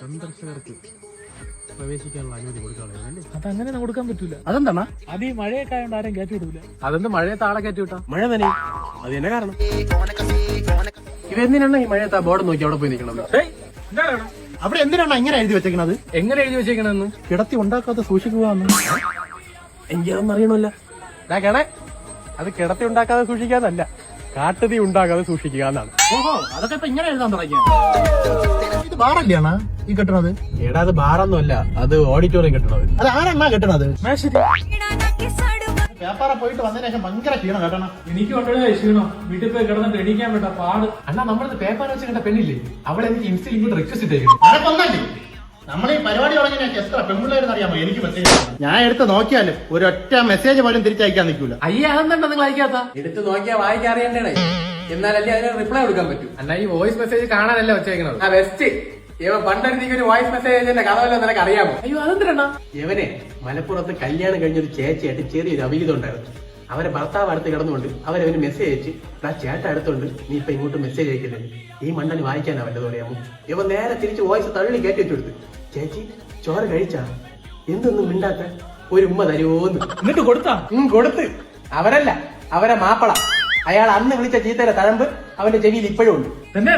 സന്ദർശകർക്ക് പ്രവേശിക്കാനുള്ള അനുമതി കൊടുക്കാനുള്ളതല്ലേ അതങ്ങനെ കൊടുക്കാൻ പറ്റൂല. അതെന്താണ് അത് ഈ മഴയൊക്കെ ആയതുകൊണ്ട് ആരും കയറ്റി വിടൂല അതെന്ത് മഴയത്ത് ആളെ കയറ്റി വിട്ടാ മഴ തന്നെ അത് തന്നെ കാരണം. ഇവെന്തിനാണ് ഈ മഴയത്ത് ആ ബോർഡ് നോക്കി അവിടെ പോയി നിൽക്കണത്? അവിടെ എന്തിനാണ് ഇങ്ങനെ എഴുതി വെച്ചേക്കണത്? എങ്ങനെ എഴുതി വെച്ചേക്കണെന്ന് കിടത്തി ഉണ്ടാക്കാതെ സൂക്ഷിക്കുക എനിക്കതൊന്നും അറിയണമല്ല. ഞാൻ കേണേ അത് കിടത്തി ഉണ്ടാക്കാതെ സൂക്ഷിക്കാന്നല്ല കാട്ടുതീ ഉണ്ടാക്കാതെ സൂക്ഷിക്കുക എന്നാണ് ഓഹോ അതൊക്കെ ഇപ്പൊ ഇങ്ങനെ എഴുതാൻ തുടങ്ങിയ ഇത് ബാറല്ലാണ് ഈ കെട്ടണത്? എടാ അത് ബാറൊന്നുമല്ല. അത് ഓഡിറ്റോറിയം കെട്ടണത്. അത് ആരെണ്ണാ കെട്ടണത്? വ്യാപാരം പോയിട്ട് വന്നതിന് ശേഷം ഭയങ്കര ക്ഷീണം കേട്ടണം എനിക്ക് കൊണ്ടുപോയി ക്ഷീണം? വീട്ടിൽ പോയി കിടന്നിട്ട് എണീക്കാൻ വേണ്ട പാട്. അണ്ണാ നമ്മളത് പേപ്പർ വെച്ച് കണ്ട പെണ്ണില്ലേ? അവളെ എനിക്ക് ഇൻസ്റ്റയിൽ ഇങ്ങോട്ട് റിക്വസ്റ്റ് ചെയ്യും നമ്മൾ ഈ പരിപാടി തുടങ്ങിയ എത്ര പെൺപിള്ളേരെന്ന് അറിയാമോ? എനിക്ക് മെസ്സേജ് ഞാൻ എടുത്ത് നോക്കിയാലും ഒരൊറ്റ മെസ്സേജ് പോലും തിരിച്ചയക്കാൻ നിൽക്കൂല. അയ്യ അതെന്താ നിങ്ങൾ അയക്കാത്ത? എടുത്ത് നോക്കിയാൽ വായിക്കാൻ അറിയണ്ടേ എന്നാലല്ലേ അതിന് റിപ്ലൈ കൊടുക്കാൻ പറ്റൂ. അല്ല ഈ വോയിസ് മെസ്സേജ് കാണാനല്ല വെച്ചേക്കണത്? ആ ബെസ്റ്റ് ഇവ പണ്ടൊരുത്തേക്ക് ഒരു വോയിസ് മെസ്സേജ് കഥവല്ലോ നിനക്ക് അറിയാമോ അയ്യോ അതെന്തിനാ ഇവനെ മലപ്പുറത്ത് കല്യാണം കഴിഞ്ഞൊരു ചേച്ചിയായിട്ട് ചെറിയൊരു അവിഹിതം ഉണ്ടായിരുന്നു. അവരെ ഭർത്താവ് അടുത്ത് കിടന്നുകൊണ്ട് അവരവന് മെസ്സേജ് അയച്ച് ആ ചേട്ട അടുത്തുണ്ട്. നീ ഇപ്പൊ ഇങ്ങോട്ട് മെസ്സേജ് അയക്കില്ലേ? ഈ മണ്ണന് വായിക്കാനാ വല്ലതും അറിയാമോ? ഇവ നേരെ തിരിച്ച് വോയിസ് തള്ളി കയറ്റി വെച്ചു കൊടുത്ത്. ചേച്ചി ചോറ് കഴിച്ചാ? എന്തൊന്നും മിണ്ടാത്ത? ഒരു ഉമ്മ തരുമോന്ന് എന്നിട്ട് കൊടുത്താ? ഉം, കൊടുത്ത്. അവരല്ല അവരെ മാപ്പള. അയാൾ അന്ന് വിളിച്ച ചീത്തയുടെ തഴമ്പ് അവന്റെ ചെവിയിൽ ഇപ്പോഴും ഉണ്ട്. തന്നെ